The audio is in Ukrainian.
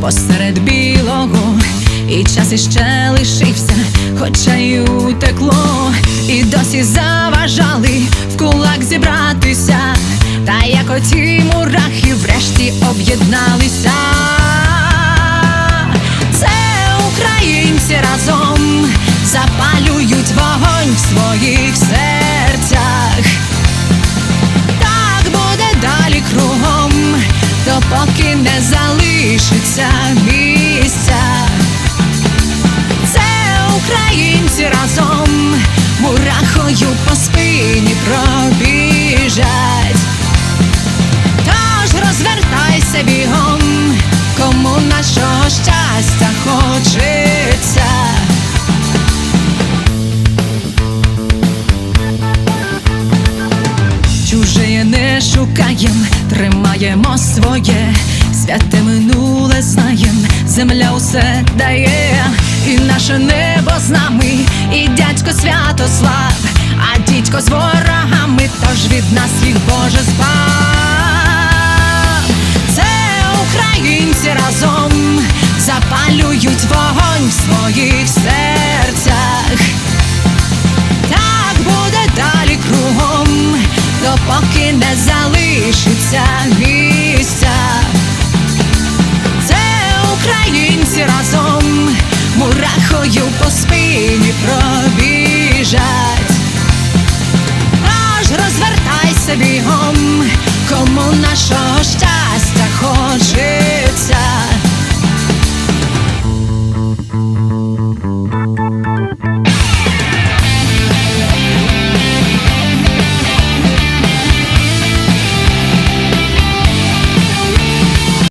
Посеред білого, і час іще лишився, хоча й утекло, і досі заважали в кулак зібратися, та як оті мурахи врешті об'єдналися. Це українці разом запалюють вогонь в своїх серцях. Так буде далі кругом, допоки не залишиться місця. Це українці разом мурахою по спині пробіжать. Тож розвертайся бігом, шукаєм, тримаємо своє, святе минуле знаєм, земля усе дає, і наше небо з нами, і дядько Святослав, а дідько з ворогами, тож від нас їх Боже збав. Це українці разом запалюють вогонь в своїх серцях. Так буде далі кругом, допоки не залишиться всі разом мурахою по спині пробіжать. Аж розвертайся бігом, кому нашого щастя хоч.